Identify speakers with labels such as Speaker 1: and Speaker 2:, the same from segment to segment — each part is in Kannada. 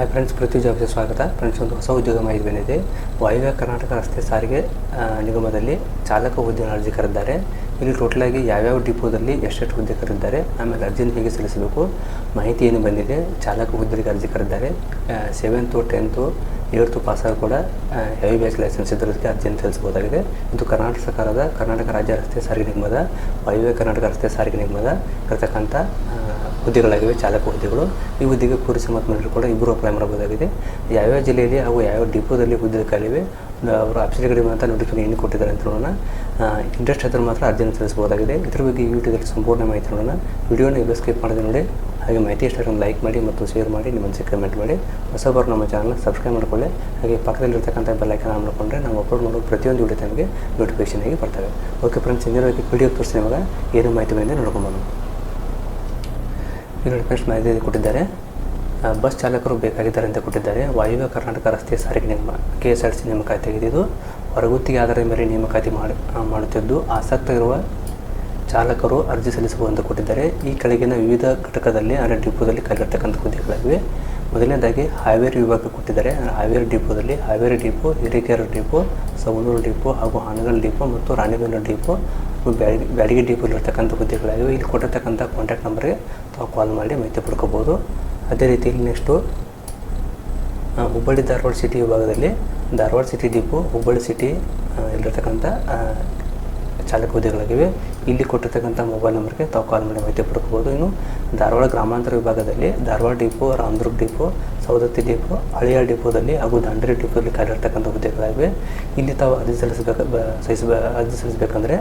Speaker 1: ಹಾಯ್ ಫ್ರೆಂಡ್ಸ್ ಪೃಥ್ವಿ ಜಾಬ್ಗೆ ಸ್ವಾಗತ. ಫ್ರೆಂಡ್ಸ್ ಒಂದು ಹೊಸ ಉದ್ಯೋಗ ಮಾಹಿತಿ ಬಂದಿದೆ ವಾಯುವ್ಯ ಕರ್ನಾಟಕ ರಸ್ತೆ ಸಾರಿಗೆ ನಿಗಮದಲ್ಲಿ ಚಾಲಕ ಹುದ್ದೆಯನ್ನು ಅರ್ಜಿ ಕರೆದಿದ್ದಾರೆ ಇಲ್ಲಿ ಟೋಟಲಾಗಿ ಯಾವ್ಯಾವ ಡಿಪೋದಲ್ಲಿ ಎಷ್ಟೆಷ್ಟು ಹುದ್ದೆ ಕರೆದಿದ್ದಾರೆ ಆಮೇಲೆ ಅರ್ಜಿನ ಹೇಗೆ ಸಲ್ಲಿಸಬೇಕು ಮಾಹಿತಿ ಏನು ಬಂದಿದೆ. ಚಾಲಕ ಹುದ್ದೆಗೆ ಅರ್ಜಿ ಕರೆದಿದ್ದಾರೆ ಸೆವೆಂತು ಟೆಂತು ಏಳ್ತು ಆಗಿ ಕೂಡ ಹೆವಿ ಬ್ಯಾಚ್ ಲೈಸೆನ್ಸ್ ಇದ್ದೋದಕ್ಕೆ ಅರ್ಜಿಯನ್ನು ಸಲ್ಲಿಸಬಹುದಾಗಿದೆ. ಇದು ಕರ್ನಾಟಕ ಸರ್ಕಾರದ ಕರ್ನಾಟಕ ರಾಜ್ಯ ರಸ್ತೆ ಸಾರಿಗೆ ನಿಗಮದ, ವಾಯುವ್ಯ ಕರ್ನಾಟಕ ರಸ್ತೆ ಸಾರಿಗೆ ನಿಗಮದ ಇರತಕ್ಕಂಥ ಹುದ್ದೆಗಳಾಗಿವೆ, ಚಾಲಕ ಹುದ್ದೆಗಳು. ಈ ಹುದ್ದೆಗೆ ಪುರುಷ ಮತ್ತು ಮಹಿಳೆಯರು ಕೂಡ ಇಬ್ಬರು ಅಪ್ಲೈ ಮಾಡಬಹುದಾಗಿದೆ. ಯಾವ್ಯಾವ ಜಿಲ್ಲೆಯಲ್ಲಿ ಹಾಗೂ ಯಾವ್ಯಾವ ಡಿಪೋದಲ್ಲಿ ಹುದ್ದೆ ಕಾಲಿವೆ ಅವರು ಕಡೆ ಮಾತ್ರ ನೋಟಿಫಿಕೇಶನ್ ಏನು ಕೊಟ್ಟಿದ್ದಾರೆ ಅಂತ ನೋಡೋಣ. ಇಂಟ್ರೆಸ್ಟ್ ಆದರೆ ಮಾತ್ರ ಅರ್ಜಿಯನ್ನು ಸಲ್ಲಿಸಬಹುದಾಗಿದೆ. ಇದ್ರ ಬಗ್ಗೆ ಈ ವಿಡಿಯೋದಲ್ಲಿ ಸಂಪೂರ್ಣ ಮಾಹಿತಿ ನೋಡೋಣ. ವಿಡಿಯೋನ ಎಲ್ಲ ಸ್ಕಿಪ್ ಮಾಡಿದೆ ನೋಡಿ. ಹಾಗೆ ಮಾಹಿತಿ ಇಷ್ಟ ಲೈಕ್ ಮಾಡಿ ಮತ್ತು ಶೇರ್ ಮಾಡಿ, ನಿಮ್ಮ ಕಮೆಂಟ್ ಮಾಡಿ. ಹೊಸಬರು ನಮ್ಮ ಚಾನಲ್ನ ಸಬ್ಸ್ಕ್ರೈಬ್ ಮಾಡಿಕೊಳ್ಳಿ. ಹಾಗೆ ಪಕ್ಕದಲ್ಲಿರ್ತಕ್ಕಂಥ ಬೆಲ್ಲೈಕನ್ ಮಾಡಿಕೊಂಡ್ರೆ ನಾವು ಅಪ್ಲೋಡ್ ಮಾಡೋ ಪ್ರತಿಯೊಂದು ವಿಡಿಯೋ ತಮಗೆ ನೋಟಿಫಿಕೇಶನ್ ಆಗಿ ಬರ್ತವೆ. ಓಕೆ ಫ್ರೆಂಡ್ಸ್ ಇನ್ನೇ ವಿಡಿಯೋ ತೋರಿಸಿ ನಿಮಗೆ ಏನು ಮಾಹಿತಿ ಬಂದಿದೆ ನೋಡ್ಕೊಬೋದು ಇಲ್ಲಿ ಫ್ರೆಂಡ್ಸ್ ಮಾಹಿತಿ ಕೊಟ್ಟಿದ್ದಾರೆ. ಬಸ್ ಚಾಲಕರು ಬೇಕಾಗಿದ್ದಾರೆ ಅಂತ ಕೊಟ್ಟಿದ್ದಾರೆ. ವಾಯುವ್ಯ ಕರ್ನಾಟಕ ರಸ್ತೆ ಸಾರಿಗೆ ನಿಗಮ ಕೆ ಎಸ್ ಆರ್ ಸಿ ನೇಮಕಾತಿ ಇದು ಹೊರಗುತ್ತಿಗೆ ಆಧಾರದ ಮೇಲೆ ನೇಮಕಾತಿ ಮಾಡಿ ಮಾಡುತ್ತಿದ್ದು ಆಸಕ್ತ ಇರುವ ಚಾಲಕರು ಅರ್ಜಿ ಸಲ್ಲಿಸಬಹುದು ಅಂತ ಕೊಟ್ಟಿದ್ದಾರೆ. ಈ ಕೆಳಗಿನ ವಿವಿಧ ಘಟಕದಲ್ಲಿ, ಅಂದರೆ ಡಿಪೋದಲ್ಲಿ ಕಲಿರ್ತಕ್ಕಂಥ ಹುದ್ದೆಗಳಾಗಿವೆ. ಮೊದಲನೇದಾಗಿ ಹಾವೇರಿ ವಿಭಾಗ ಕೊಟ್ಟಿದ್ದಾರೆ. Haveri ಡಿಪೋದಲ್ಲಿ Haveri depot, Hirekere depot Savanur depot ಹಾಗೂ ಹಾನಗಲ್ ಡಿಪೋ ಮತ್ತು ರಾಣಿಬೆನ್ನೂರು ಡಿಪೋ ಬ್ಯಾಡಗಿ ಬ್ಯಾಡಗಿ ಡಿಪೋಲಿ ಇರ್ತಕ್ಕಂಥ ಹುದ್ದೆಗಳಾಗಿವೆ. ಇಲ್ಲಿ ಕೊಟ್ಟಿರ್ತಕ್ಕಂಥ ಕಾಂಟ್ಯಾಕ್ಟ್ ನಂಬರ್ಗೆ ತಾವು ಕಾಲ್ ಮಾಡಿ ಮಾಹಿತಿ ಪಡ್ಕೋಬೋದು. ಅದೇ ರೀತಿ ಇಲ್ಲಿ ನೆಕ್ಸ್ಟು ಹುಬ್ಬಳ್ಳಿ ಧಾರವಾಡ ಸಿಟಿ ವಿಭಾಗದಲ್ಲಿ Dharwad city depot Hubballi city ಇಲ್ಲಿರ್ತಕ್ಕಂಥ ಚಾಲಕ ಹುದ್ದೆಗಳಾಗಿವೆ. ಇಲ್ಲಿ ಕೊಟ್ಟಿರ್ತಕ್ಕಂಥ ಮೊಬೈಲ್ ನಂಬರ್ಗೆ ತಾವು ಕಾಲ್ ಮಾಡಿ ಮಾಹಿತಿ ಪಡ್ಕೋಬೋದು. ಇನ್ನು ಧಾರವಾಡ ಗ್ರಾಮಾಂತರ ವಿಭಾಗದಲ್ಲಿ Dharwad depot Ramdurg depot Saundatti depot ಹಳಿಯ ಡಿಪೋದಲ್ಲಿ ಹಾಗೂ ದಾಂಡೇಲಿ ಡಿಪೋದಲ್ಲಿ ಕಾಲಿರ್ತಕ್ಕಂಥ ಹುದ್ದೆಗಳಾಗಿವೆ. ಇಲ್ಲಿ ತಾವು ಅರ್ಜಿ ಸಲ್ಲಿಸಬೇಕು ಸಲ್ಲಿಸಬೇಕು ಅರ್ಜಿ ಸಲ್ಲಿಸಬೇಕಂದ್ರೆ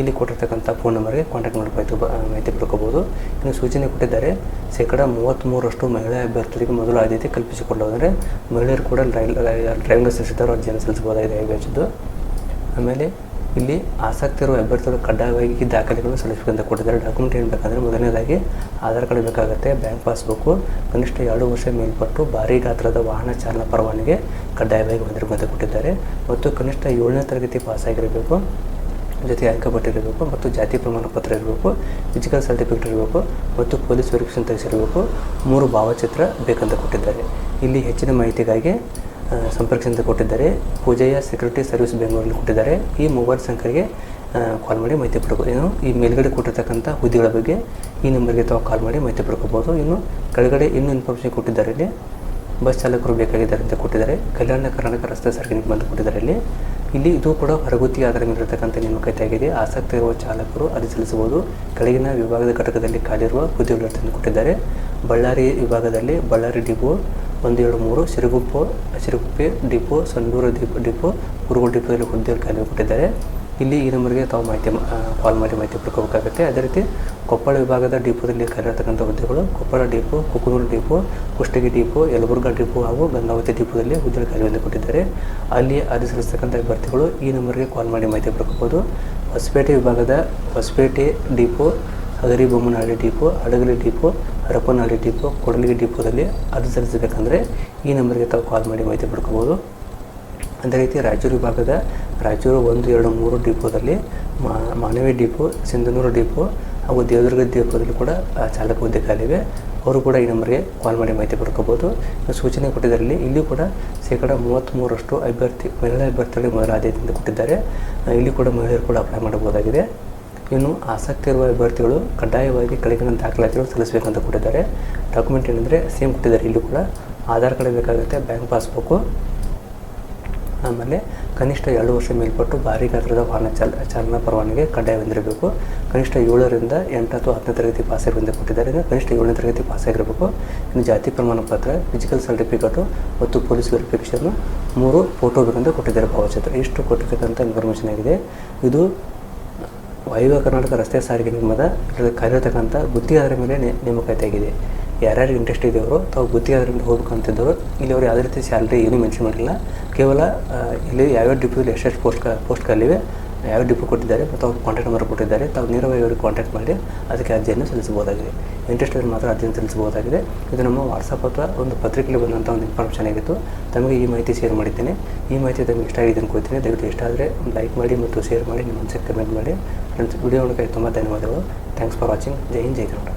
Speaker 1: ಇಲ್ಲಿ ಕೊಟ್ಟಿರ್ತಕ್ಕಂಥ ಫೋನ್ ನಂಬರ್ಗೆ ಕಾಂಟ್ಯಾಕ್ಟ್ ಮಾಡಿ ಮಾಹಿತಿ ಮಾಹಿತಿ ಪಡ್ಕೋಬೋದು. ಇನ್ನು ಸೂಚನೆ ಕೊಟ್ಟಿದ್ದಾರೆ, ಶೇಕಡ ಮೂವತ್ತ್ಮೂರಷ್ಟು ಮಹಿಳಾ ಅಭ್ಯರ್ಥಿಗಳಿಗೆ ಮೊದಲು ಆದ್ಯತೆ ಕಲ್ಪಿಸಿಕೊಳ್ಳೋದಂದರೆ ಮಹಿಳೆಯರು ಕೂಡ ರೈಲ್ ಡ್ರೈವಿಂಗ್ ಲೈಸೆನ್ಸ್ ಇದ್ದವರು ಅರ್ಜಿಯನ್ನು ಸಲ್ಲಿಸಬಹುದಾಗಿದೆ ಐದು ಆಮೇಲೆ ಇಲ್ಲಿ ಆಸಕ್ತಿ ಇರುವ ಅಭ್ಯರ್ಥಿಗಳು ಕಡ್ಡಾಯವಾಗಿ ಈ ದಾಖಲೆಗಳು ಸಲ್ಲಿಸಬೇಕಂತ ಕೊಟ್ಟಿದ್ದಾರೆ. ಡಾಕ್ಯುಮೆಂಟ್ ಏನು ಮೊದಲನೇದಾಗಿ ಆಧಾರ್ ಕಾರ್ಡ್ ಬೇಕಾಗುತ್ತೆ ಬ್ಯಾಂಕ್ ಪಾಸ್ಬುಕ್ಕು ಕನಿಷ್ಠ ಎರಡು ವರ್ಷ ಮೇಲ್ಪಟ್ಟು ಭಾರೀ ಗಾತ್ರದ ವಾಹನ ಚಾಲನಾ ಪರವಾನಿಗೆ ಕಡ್ಡಾಯವಾಗಿ ಹೊಂದಿರಬೇಕಂತ ಕೊಟ್ಟಿದ್ದಾರೆ. ಮತ್ತು ಕನಿಷ್ಠ ಏಳನೇ ತರಗತಿ ಪಾಸಾಗಿರಬೇಕು ಜೊತೆಗೆ ಅಂಕಪಟ್ಟಿರಬೇಕು ಮತ್ತು ಜಾತಿ ಪ್ರಮಾಣ ಪತ್ರ ಇರಬೇಕು ಫಿಸಿಕಲ್ ಸರ್ಟಿಫಿಕೇಟ್ ಇರಬೇಕು ಮತ್ತು ಪೊಲೀಸ್ ವೆರಿಫಿಕೇಷನ್ ತೆಗೆಸಿರಬೇಕು ಮೂರು ಭಾವಚಿತ್ರ ಬೇಕಂತ ಕೊಟ್ಟಿದ್ದಾರೆ. ಇಲ್ಲಿ ಹೆಚ್ಚಿನ ಮಾಹಿತಿಗಾಗಿ ಸಂಪರ್ಕಿಸಿದ ಕೊಟ್ಟಿದ್ದಾರೆ. ಪೂಜೆಯ ಸೆಕ್ಯೂರಿಟಿ ಸರ್ವಿಸ್ ಬೆಂಗಳೂರಲ್ಲಿ ಕೊಟ್ಟಿದ್ದಾರೆ. ಈ ಮೊಬೈಲ್ ಸಂಖ್ಯೆಗೆ ಕಾಲ್ ಮಾಡಿ ಮಾಹಿತಿ ಪಡ್ಕೋ, ಇನ್ನು ಈ ಮೇಲ್ಗಡೆ ಕೊಟ್ಟಿರ್ತಕ್ಕಂಥ ಹುದ್ದೆಗಳ ಬಗ್ಗೆ ಈ ನಂಬರ್ಗೆ ತಾವು ಕಾಲ್ ಮಾಡಿ ಮಾಹಿತಿ ಪಡ್ಕೋಬೋದು. ಇನ್ನು ಕೆಳಗಡೆ ಇನ್ನೂ ಇನ್ಫಾರ್ಮೇಷನ್ ಕೊಟ್ಟಿದ್ದಾರೆ ಇಲ್ಲಿ. ಬಸ್ ಚಾಲಕರು ಬೇಕಾಗಿದ್ದಾರೆ ಅಂತ ಕೊಟ್ಟಿದ್ದಾರೆ. ಕಲ್ಯಾಣ ಕರ್ನಾಟಕ ರಸ್ತೆ ಸಾರಿಗೆ ಅಂತ ಕೊಟ್ಟಿದ್ದಾರೆ ಇಲ್ಲಿ. ಇಲ್ಲಿ ಇದು ಕೂಡ ಹೊರಗುತ್ತಿಗೆ ಆಧಾರ ಮೇಲಿರತಕ್ಕಂಥ ನೇಮಕಾತಿ ಆಗಿದೆ ಆಸಕ್ತಿ ಇರುವ ಚಾಲಕರು ಅರ್ಜಿ ಸಲ್ಲಿಸಬಹುದು. ಕೆಳಗಿನ ವಿಭಾಗದ ಘಟಕದಲ್ಲಿ ಖಾಲಿರುವ ಹುದ್ದೆಗಳು ಅಂತ ಕೊಟ್ಟಿದ್ದಾರೆ. ಬಳ್ಳಾರಿ ವಿಭಾಗದಲ್ಲಿ ಬಳ್ಳಾರಿ ಡಿಪೋ ಒಂದು ಎರಡು ಮೂರು Siruguppa, Siruguppa depot, Sandur depot depot Kurugodu ಡಿಪೋದಲ್ಲಿ ಹುದ್ದೆಗಳು ಖಾಲಿ ಕೊಟ್ಟಿದ್ದಾರೆ. ಇಲ್ಲಿ ಈ ನಂಬರ್ಗೆ ತಾವು ಮಾಹಿತಿ ಕಾಲ್ ಮಾಡಿ ಮಾಹಿತಿ ಪಡ್ಕೋಬೇಕಾಗುತ್ತೆ. ಅದೇ ರೀತಿ ಕೊಪ್ಪಳ ವಿಭಾಗದ ಡಿಪೋದಲ್ಲಿ ಕರೆಯತಕ್ಕಂಥ ಹುದ್ದೆಗಳು Koppal depot, Kukanur depot, Kushtagi depot, Yelburga depot ಹಾಗೂ ಗಂಗಾವತಿ ಡಿಪೋದಲ್ಲಿ ಹುದ್ದೆಗಳು ಕಾರ್ಯವನ್ನು ಕೊಟ್ಟಿದ್ದಾರೆ. ಅಲ್ಲಿ ಅರ್ಜಿ ಸಲ್ಲಿಸ್ತಕ್ಕಂಥ ಅಭ್ಯರ್ಥಿಗಳು ಈ ನಂಬರ್ಗೆ ಕಾಲ್ ಮಾಡಿ ಮಾಹಿತಿ ಪಡ್ಕೋಬೋದು ಹೊಸಪೇಟೆ ವಿಭಾಗದ Hosapete depot, Hagaribommanahalli depot, Hadagali depot, Harapanahalli depot, Kudligi ಡಿಪೋದಲ್ಲಿ ಅರ್ಜಿ ಸಲ್ಲಿಸಬೇಕಂದ್ರೆ ಈ ನಂಬರ್ಗೆ ತಾವು ಕಾಲ್ ಮಾಡಿ ಮಾಹಿತಿ ಪಡ್ಕೋಬೋದು ಅದೇ ರೀತಿ ರಾಯಚೂರು ವಿಭಾಗದ ರಾಯಚೂರು ಒಂದು, ಎರಡು, ಮೂರು ಡಿಪೋದಲ್ಲಿ ಮಾನವಿ ಡಿಪೋ, ಸಿಂಧನೂರು ಡಿಪೋ ಹಾಗೂ ದೇವದುರ್ಗ ಡಿಪೋದಲ್ಲಿ ಕೂಡ ಚಾಲಕ ಹುದ್ದೆ ಖಾಲಿವೆ. ಅವರು ಕೂಡ ಈ ನಂಬರ್ಗೆ ಕಾಲ್ ಮಾಡಿ ಮಾಹಿತಿ ಪಡ್ಕೋಬೋದು. ಸೂಚನೆ ಕೊಟ್ಟಿದ್ದರಲ್ಲಿ ಇಲ್ಲಿ ಕೂಡ ಶೇಕಡ ಮೂವತ್ತ್ಮೂರಷ್ಟು ಅಭ್ಯರ್ಥಿ, ಮಹಿಳಾ ಅಭ್ಯರ್ಥಿಗಳಿಗೆ ಮೊದಲ ಆದ್ಯತೆ ಅಂತ ಕೊಟ್ಟಿದ್ದಾರೆ ಇಲ್ಲಿ ಕೂಡ ಮಹಿಳೆಯರು ಕೂಡ ಅಪ್ಲೈ ಮಾಡಬಹುದಾಗಿದೆ. ಇನ್ನು ಆಸಕ್ತಿ ಇರುವ ಅಭ್ಯರ್ಥಿಗಳು ಕಡ್ಡಾಯವಾಗಿ ಕೆಳಗಿನ ದಾಖಲಾತಿಗಳು ಸಲ್ಲಿಸಬೇಕಂತ ಕೊಟ್ಟಿದ್ದಾರೆ. ಡಾಕ್ಯುಮೆಂಟ್ ಏನಂದರೆ ಸೇಮ್ ಕೊಟ್ಟಿದ್ದಾರೆ. ಇಲ್ಲಿ ಕೂಡ ಆಧಾರ್ ಕಾರ್ಡ್ ಬೇಕಾಗುತ್ತೆ, ಬ್ಯಾಂಕ್ ಪಾಸ್ಬುಕ್ಕು ಆಮೇಲೆ ಕನಿಷ್ಠ ಎರಡು ವರ್ಷ ಮೇಲ್ಪಟ್ಟು ಭಾರೀ ಗಾತ್ರದ ವಾಹನ ಚಾಲ, ಚಾಲನಾ ಪರವಾನಿಗೆ ಕಡ್ಡಾಯವೆಂದಿರಬೇಕು ಕನಿಷ್ಠ ಏಳರಿಂದ ಎಂಟು ಅಥವಾ ಹತ್ತನೇ ತರಗತಿ ಪಾಸಾಗಿರೋದು ಕೊಟ್ಟಿದ್ದಾರೆ ಇನ್ನು ಕನಿಷ್ಠ ಏಳನೇ ತರಗತಿ ಪಾಸಾಗಿರಬೇಕು ಇನ್ನು ಜಾತಿ ಪ್ರಮಾಣ ಪತ್ರ ಫಿಸಿಕಲ್ ಸರ್ಟಿಫಿಕೇಟು ಮತ್ತು ಪೊಲೀಸ್ ವೆರಿಫಿಕೇಷನ್ನು ಮೂರು ಫೋಟೋ ಬೇಕಂತ ಕೊಟ್ಟಿದ್ದಾರೆ ಭಾವಚಿತ್ರ. ಇಷ್ಟು ಕೊಟ್ಟಿರ್ತಕ್ಕಂಥ ಇನ್ಫಾರ್ಮೇಷನ್ ಆಗಿದೆ. ಇದು ವಾಯುವ್ಯ ಕರ್ನಾಟಕ ರಸ್ತೆ ಸಾರಿಗೆ ನಿಗಮದ ಕಾರ್ಯತಕ್ಕಂಥ ಗುತ್ತಿಗೆದಾರ ಮೇಲೆ ನೇ- ಯಾರ್ಯಾರು ಇಂಟ್ರೆಸ್ಟ್ ಇದೆಯವರು, ತಾವು ಗುತ್ತಿಗೆದಾರರಿಂದ ಹೋಗ್ಬೇಕಂತಿದ್ದವರು, ಇಲ್ಲಿ ಅವರು ಯಾವುದೇ ರೀತಿ ಸ್ಯಾಲ್ರಿ ಏನೂ ಮೆನ್ಷನ್ ಮಾಡಿಲ್ಲ. ಕೇವಲ ಇಲ್ಲಿ ಯಾವ್ಯಾವ ಡಿಪೋದಲ್ಲಿ ಎಷ್ಟೆಷ್ಟು ಪೋಸ್ಟ್ ಪೋಸ್ಟ್ ಖಾಲಿವೆ ಯಾವ ಡಿಪೋ ಕೊಟ್ಟಿದ್ದಾರೆ, ಮತ್ತು ಅವ್ರು ಕಾಂಟ್ಯಾಕ್ಟ್ ನಂಬರ್ ಕೊಟ್ಟಿದ್ದಾರೆ, ತಾವು ನೇರವಾಗಿ ಅವರಿಗೆ ಕಾಂಟ್ಯಾಕ್ಟ್ ಮಾಡಿ, ಅದಕ್ಕೆ ಅರ್ಜಿಯನ್ನು ಸಲ್ಲಿಸಬಹುದಾಗಿದೆ. ಇಂಟ್ರೆಸ್ಟ್ ಮಾತ್ರ ಅರ್ಜಿಯನ್ನು ಸಲ್ಲಿಸಬಹುದಾಗಿದೆ. ಇದು ನಮ್ಮ ವಾಟ್ಸಪ್ ಅಥವಾ ಒಂದು ಪತ್ರಿಕೆಯಲ್ಲಿ ಬಂದಂಥ ಒಂದು ಇನ್ಫಾರ್ಮೇಷನ್ ಆಗಿತ್ತು. ತಮಗೆ ಈ ಮಾಹಿತಿ ಶೇರ್ ಮಾಡಿದ್ದೇನೆ. ಈ ಮಾಹಿತಿ ತಮಗೆ ಇಷ್ಟ ಆಗಿದೆ ಅನ್ಕೋತೀನಿ ದಯವಿಟ್ಟು ಇಷ್ಟ ಆದರೆ ಲೈಕ್ ಮಾಡಿ ಮತ್ತು ಶೇರ್ ಮಾಡಿ, ನಿಮ್ಮ ಮನಸ್ಸಿಗೆ ಕಮೆಂಟ್ ಮಾಡಿ. ಫ್ರೆಂಡ್ಸ್ ವಿಡಿಯೋ ನೋಡೋಕೆ ತುಂಬ ಧನ್ಯವಾದಗಳು. ಥ್ಯಾಂಕ್ಸ್ ಫಾರ್ ವಾಚಿಂಗ್ ಜೈ ಹಿಂದ್, ಜೈ ಕನ್ನಡ.